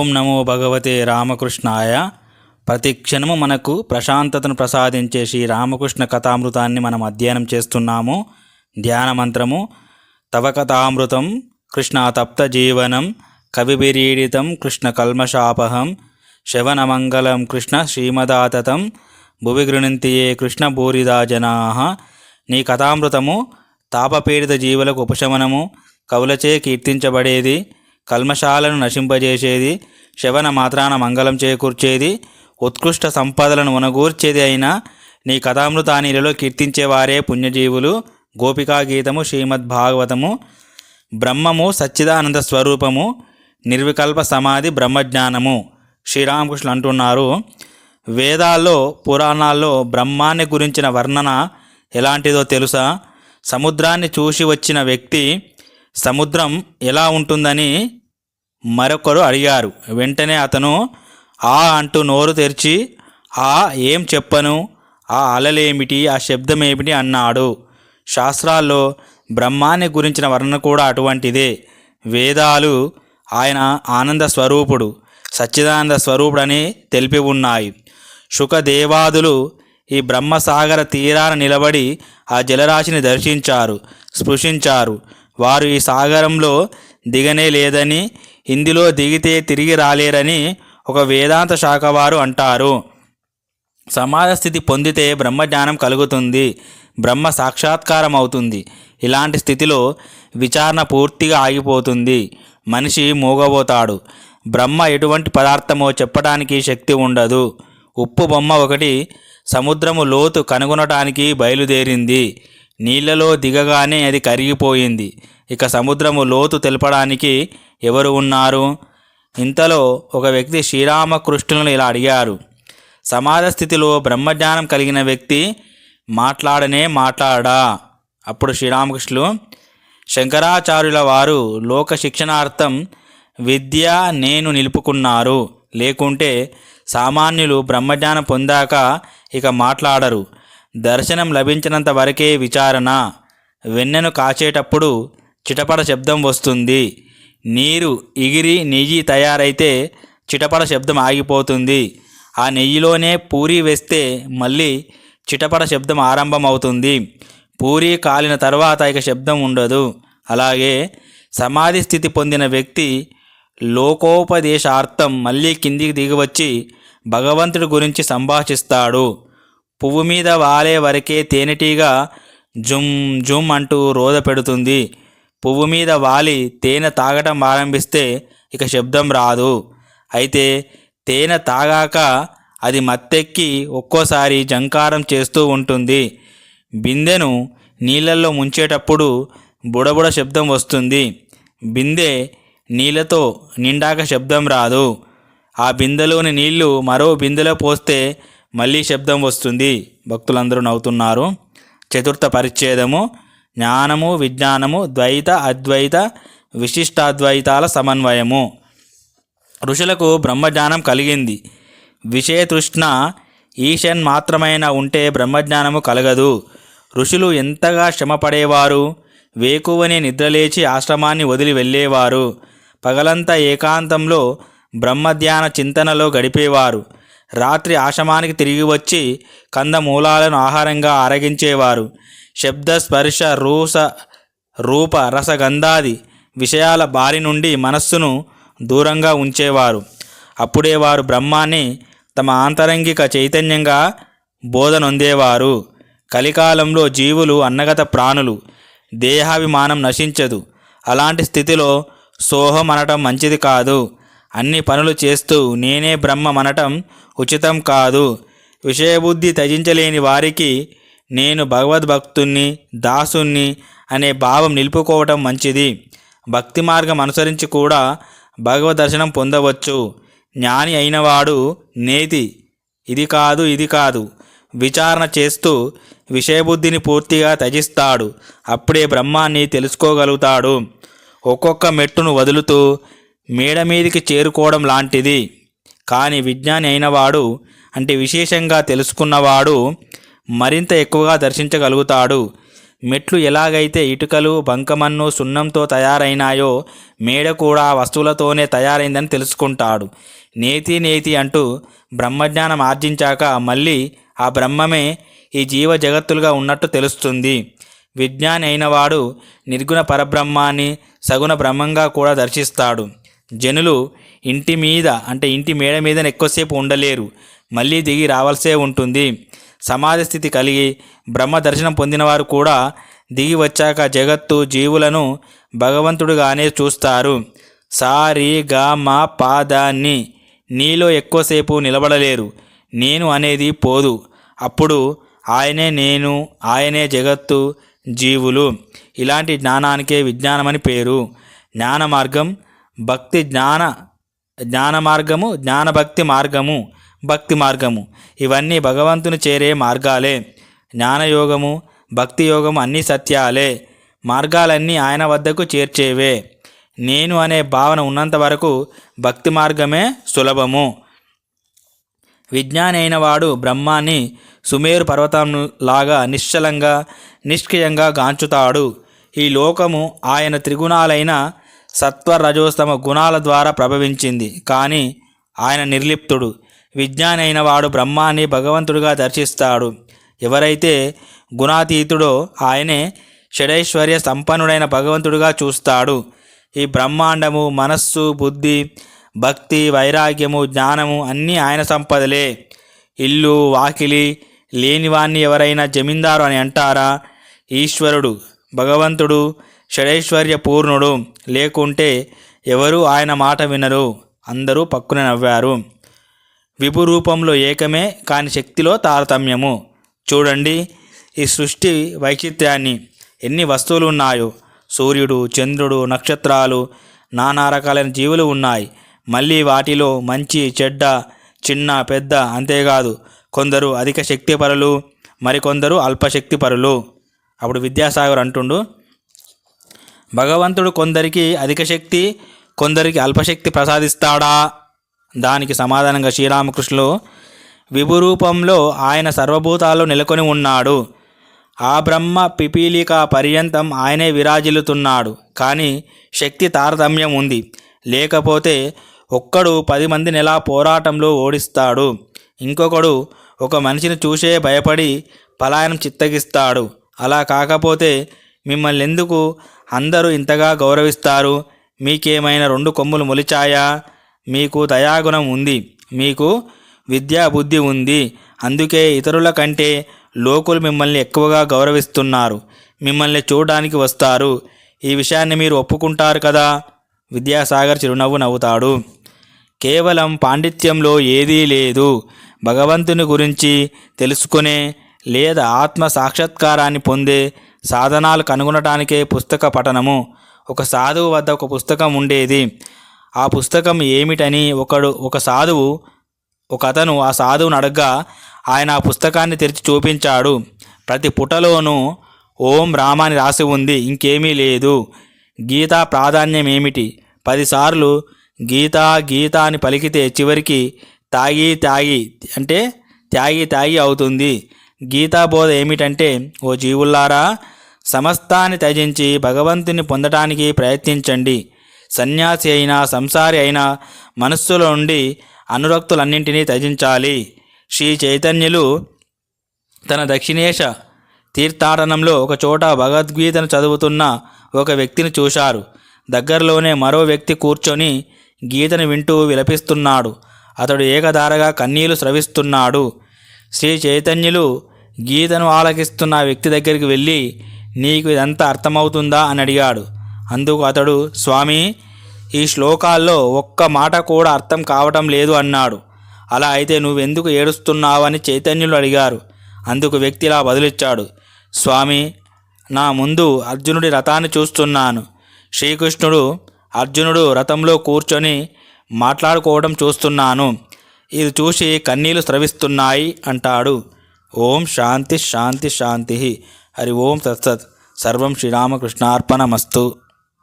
ఓం నమో భగవతే రామకృష్ణాయ. ప్రతి క్షణము మనకు ప్రశాంతతను ప్రసాదించే శ్రీ రామకృష్ణ కథామృతాన్ని మనం అధ్యయనం చేస్తున్నాము. ధ్యాన మంత్రము తవ కథామృతం కృష్ణ తప్త జీవనం కవిబిరీడితం కృష్ణ కల్మషాపహం శవనమంగళం కృష్ణ శ్రీమదాతతం భువి గృణంతియే కృష్ణ భూరిదా జనా నీ కథామృతము తాపపీడిత జీవులకు ఉపశమనము కవులచే కీర్తించబడేది. కల్మశాలను నశింపజేసేది శవన మాత్రాన మంగళం చేకూర్చేది ఉత్కృష్ట సంపదలను ఉనగూర్చేది అయినా నీ కథామృతానిలలో కీర్తించేవారే పుణ్యజీవులు. గోపికా గీతము శ్రీమద్భాగవతము బ్రహ్మము సచ్చిదానంద స్వరూపము నిర్వికల్ప సమాధి బ్రహ్మజ్ఞానము. శ్రీరామకృష్ణులు అంటున్నారు వేదాల్లో పురాణాల్లో బ్రహ్మాన్ని గురించిన వర్ణన ఎలాంటిదో తెలుసా? సముద్రాన్ని చూసి వచ్చిన వ్యక్తి సముద్రం ఎలా ఉంటుందని మరొకరు అడిగారు. వెంటనే అతను ఆ అంటూ నోరు తెరిచి ఆ ఏం చెప్పను? ఆ అలలేమిటి? ఆ శబ్దం ఏమిటి అన్నాడు. శాస్త్రాల్లో బ్రహ్మాన్ని గురించిన వర్ణన కూడా అటువంటిదే. వేదాలు ఆయన ఆనంద స్వరూపుడు సచ్చిదానంద స్వరూపుడని తెలిపి ఉన్నాయి. శుకదేవాదులు ఈ బ్రహ్మసాగర తీరాన నిలబడి ఆ జలరాశిని దర్శించారు స్పృశించారు. వారు ఈ సాగరంలో దిగనే లేదని ఇందులో దిగితే తిరిగి రాలేరని ఒక వేదాంత శాఖ వారు అంటారు. సమాధ స్థితి పొందితే బ్రహ్మజ్ఞానం కలుగుతుంది బ్రహ్మ సాక్షాత్కారం అవుతుంది ఇలాంటి స్థితిలో విచారణ పూర్తిగా ఆగిపోతుంది. మనిషి మూగబోతాడు. బ్రహ్మ ఎటువంటి పదార్థమో చెప్పడానికి శక్తి ఉండదు. ఉప్పు బొమ్మ ఒకటి సముద్రము లోతు కనుగొనటానికి బయలుదేరింది. నీళ్ళలో దిగగానే అది కరిగిపోయింది. ఇక సముద్రము లోతు తెలపడానికి ఎవరు ఉన్నారు? ఇంతలో ఒక వ్యక్తి శ్రీరామకృష్ణులను ఇలా అడిగారు. సమాధ స్థితిలో బ్రహ్మజ్ఞానం కలిగిన వ్యక్తి మాట్లాడనే మాట్లాడా అప్పుడు శ్రీరామకృష్ణులు శంకరాచార్యుల వారు లోక శిక్షణార్థం విద్య నేను నిలుపుకున్నారు. లేకుంటే సామాన్యులు బ్రహ్మజ్ఞానం పొందాక ఇక మాట్లాడరు. దర్శనం లభించినంత వరకే విచారణ. వెన్నెను కాచేటప్పుడు చిటపట శబ్దం వస్తుంది. నీరు ఇగిరి నెయ్యి తయారైతే చిటపట శబ్దం ఆగిపోతుంది. ఆ నెయ్యిలోనే పూరి వేస్తే మళ్ళీ చిటపట శబ్దం ఆరంభమవుతుంది. పూరి కాలిన తర్వాత ఇక శబ్దం ఉండదు. అలాగే సమాధి స్థితి పొందిన వ్యక్తి లోకోపదేశార్థం మళ్ళీ కిందికి దిగివచ్చి భగవంతుడి గురించి సంభాషిస్తాడు. పువ్వు మీద వాలే వరకే తేనెటీగా జుమ్ జుమ్ అంటూ రోద పెడుతుంది. పువ్వు మీద వాలి తేనె తాగటం ఆరంభిస్తే ఇక శబ్దం రాదు. అయితే తేనె తాగాక అది మత్తెక్కి ఒక్కోసారి జంకారం చేస్తూ ఉంటుంది. బిందెను నీళ్ళల్లో ముంచేటప్పుడు బుడబుడ శబ్దం వస్తుంది. బిందె నీళ్ళతో నిండాక శబ్దం రాదు. ఆ బిందెలోని నీళ్ళు మరో బిందెలో పోస్తే మళ్ళీ శబ్దం వస్తుంది. భక్తులందరూ నవ్వుతున్నారు. చతుర్థ పరిచ్ఛేదము జ్ఞానము విజ్ఞానము ద్వైత అద్వైత విశిష్టాద్వైతాల సమన్వయము. ఋషులకు బ్రహ్మజ్ఞానం కలిగింది. విషయతృష్ణ ఈశన్ మాత్రమైన ఉంటే బ్రహ్మజ్ఞానము కలగదు. ఋషులు ఎంతగా శ్రమపడేవారు? వేకువని నిద్రలేచి ఆశ్రమాన్ని వదిలి వెళ్ళేవారు. పగలంతా ఏకాంతంలో బ్రహ్మధ్యాన చింతనలో గడిపేవారు. రాత్రి ఆశ్రమానికి తిరిగి వచ్చి కందమూలాలను ఆహారంగా ఆరగించేవారు. శబ్ద స్పర్శ రూస రూప రసగంధాది విషయాల బారి నుండి మనస్సును దూరంగా ఉంచేవారు. అప్పుడే వారు బ్రహ్మాన్ని తమ ఆంతరంగిక చైతన్యంగా బోధనొందేవారు కలికాలంలో జీవులు అన్నగత ప్రాణులు. దేహాభిమానం నశించదు. అలాంటి స్థితిలో సోహం అనటం మంచిది కాదు. అన్ని పనులు చేస్తూ నేనే బ్రహ్మం అనటం ఉచితం కాదు. విషయబుద్ధి త్యజించలేని వారికి నేను భగవద్భక్తుణ్ణి దాసుణ్ణి అనే భావం నిలుపుకోవటం మంచిది. భక్తి మార్గం అనుసరించి కూడా భగవద్ దర్శనం పొందవచ్చు. జ్ఞాని అయినవాడు నేతి. ఇది కాదు ఇది కాదు. విచారణ చేస్తూ విషయబుద్ధిని పూర్తిగా త్యజిస్తాడు. అప్పుడే బ్రహ్మాన్ని తెలుసుకోగలుగుతాడు. ఒక్కొక్క మెట్టును వదులుతూ మేడ మీదికి చేరుకోవడం లాంటిది. కానీ విజ్ఞాని అయినవాడు అంటే విశేషంగా తెలుసుకున్నవాడు మరింత ఎక్కువగా దర్శించగలుగుతాడు. మెట్లు ఎలాగైతే ఇటుకలు బంకమన్ను సున్నంతో తయారైనాయో మేడ కూడా ఆ వస్తువులతోనే తయారైందని తెలుసుకుంటాడు. నేతి నేతి అంటూ బ్రహ్మజ్ఞానం ఆర్జించాక మళ్ళీ ఆ బ్రహ్మమే ఈ జీవ జగత్తులుగా ఉన్నట్టు తెలుస్తుంది. విజ్ఞాని అయినవాడు నిర్గుణ పరబ్రహ్మాన్ని సగుణ బ్రహ్మంగా కూడా దర్శిస్తాడు. జనులు ఇంటి మీద అంటే ఇంటి మేడ మీద ఎక్కువసేపు ఉండలేరు. మళ్ళీ దిగి రావాల్సే ఉంటుంది. సమాధి స్థితి కలిగి బ్రహ్మ దర్శనం పొందినవారు కూడా దిగి వచ్చాక జగత్తు జీవులను భగవంతుడుగానే చూస్తారు. సారి గా మా పాదాన్ని నీలో ఎక్కువసేపు నిలబడలేరు. నేను అనేది పోదు. అప్పుడు ఆయనే నేను ఆయనే జగత్తు జీవులు. ఇలాంటి జ్ఞానానికే విజ్ఞానమని పేరు. జ్ఞాన మార్గం భక్తి జ్ఞాన జ్ఞాన మార్గము జ్ఞానభక్తి మార్గము భక్తి మార్గము. ఇవన్నీ భగవంతుని చేరే మార్గాలే. జ్ఞానయోగము భక్తి యోగము అన్నీ సత్యాలే. మార్గాలన్నీ ఆయన వద్దకు చేర్చేవే. నేను అనే భావన ఉన్నంత వరకు భక్తి మార్గమే సులభము. విజ్ఞానైన వాడు బ్రహ్మాన్ని సుమేరు పర్వతంలాగా నిశ్చలంగా నిష్క్రియంగా గాంచుతాడు. ఈ లోకము ఆయన త్రిగుణాలైన సత్వ రజోస్తమ గుణాల ద్వారా ప్రభవించింది. కానీ ఆయన నిర్లిప్తుడు. విజ్ఞాని అయిన వాడు బ్రహ్మాన్ని భగవంతుడిగా దర్శిస్తాడు. ఎవరైతే గుణాతీతుడో ఆయనే షడైశ్వర్య సంపన్నుడైన భగవంతుడిగా చూస్తాడు. ఈ బ్రహ్మాండము మనస్సు బుద్ధి భక్తి వైరాగ్యము జ్ఞానము అన్నీ ఆయన సంపదలే. ఇల్లు వాకిలి లేనివాణ్ణి ఎవరైనా జమీందారు అని అంటారా? ఈశ్వరుడు భగవంతుడు షడైశ్వర్య పూర్ణుడు లేకుంటే ఎవరు ఆయన మాట వినరు. అందరూ పక్కున నవ్వారు. విభు రూపంలో ఏకమే కాని శక్తిలో తారతమ్యము. చూడండి ఈ సృష్టి వైచిత్ర్యాన్ని. ఎన్ని వస్తువులు ఉన్నాయో సూర్యుడు చంద్రుడు నక్షత్రాలు నానా రకాలైన జీవులు ఉన్నాయి. మళ్ళీ వాటిలో మంచి చెడ్డ చిన్న పెద్ద అంతేకాదు. కొందరు అధిక శక్తిపరులు మరికొందరు అల్పశక్తిపరులు అప్పుడు విద్యాసాగర్ అంటుండు భగవంతుడు కొందరికి అధిక శక్తి కొందరికి అల్పశక్తి ప్రసాదిస్తాడా? దానికి సమాధానంగా శ్రీరామకృష్ణులు విభురూపంలో ఆయన సర్వభూతాల్లో నెలకొని ఉన్నాడు. ఆ బ్రహ్మ పిపీలిక పర్యంతం ఆయనే విరాజిల్లుతున్నాడు. కానీ శక్తి తారతమ్యం ఉంది. లేకపోతే ఒక్కడు పది మందిని ఎలా పోరాటంలో ఓడిస్తాడు. ఇంకొకడు ఒక మనిషిని చూసే భయపడి పలాయనం చిత్తగిస్తాడు. అలా కాకపోతే మిమ్మల్ని ఎందుకు అందరూ ఇంతగా గౌరవిస్తారు? మీకేమైనా రెండు కొమ్ములు మొలిచాయా? మీకు దయాగుణం ఉంది. మీకు విద్యా బుద్ధి ఉంది. అందుకే ఇతరుల కంటే లోకులు మిమ్మల్ని ఎక్కువగా గౌరవిస్తున్నారు. మిమ్మల్ని చూడడానికి వస్తారు. ఈ విషయాన్ని మీరు ఒప్పుకుంటారు కదా? విద్యాసాగర్ చిరునవ్వు నవ్వుతాడు. కేవలం పాండిత్యంలో ఏదీ లేదు. భగవంతుని గురించి తెలుసుకునే లేదా ఆత్మ సాక్షాత్కారాన్ని పొందే సాధనాలు కనుగొనటానికే పుస్తక పఠనము. ఒక సాధువు వద్ద ఒక పుస్తకం ఉండేది. ఆ పుస్తకం ఏమిటని ఒకడు ఒక సాధువు ఒక అతను ఆ సాధువును అడగ్గా ఆయన ఆ పుస్తకాన్ని తెరిచి చూపించాడు. ప్రతి పుటలోనూ ఓం రామ అని రాసి ఉంది. ఇంకేమీ లేదు. గీతా ప్రాధాన్యం ఏమిటి పదిసార్లు గీతా గీత అని పలికితే చివరికి తాగి తాగి అంటే త్యాగి తాగి అవుతుంది. గీతా బోధ ఏమిటంటే ఓ జీవుల్లారా సమస్తాన్ని త్యజించి భగవంతుని పొందటానికి ప్రయత్నించండి. సన్యాసి అయినా సంసారి అయినా మనస్సులో ఉండి అనురక్తులన్నింటినీ త్యజించాలి. శ్రీ చైతన్యులు తన దక్షిణేశ తీర్థాటనంలో ఒక చోట భగవద్గీతను చదువుతున్న ఒక వ్యక్తిని చూశారు. దగ్గరలోనే మరో వ్యక్తి కూర్చొని గీతను వింటూ విలపిస్తున్నాడు. అతడు ఏకధారగా కన్నీళ్ళు స్రవిస్తున్నాడు. శ్రీ చైతన్యులు గీతను ఆలకిస్తున్న వ్యక్తి దగ్గరికి వెళ్ళి నీకు ఇదంతా అర్థమవుతుందా అని అడిగాడు. అందుకు అతడు స్వామి ఈ శ్లోకాల్లో ఒక్క మాట కూడా అర్థం కావటం లేదు అన్నాడు. అలా అయితే నువ్వెందుకు ఏడుస్తున్నావని చైతన్యులు అడిగారు. అందుకు వ్యక్తి ఇలా బదులిచ్చాడు. స్వామి నా ముందు అర్జునుడి రథాన్ని చూస్తున్నాను. శ్రీకృష్ణుడు అర్జునుడు రథంలో కూర్చొని మాట్లాడుకోవడం చూస్తున్నాను. ఇది చూసి కన్నీళ్ళు స్రవిస్తున్నాయి అంటాడు. ఓం శాంతి శాంతి శాంతి. హరి ఓం తత్సత్. సర్వం శ్రీరామకృష్ణార్పణమస్తు.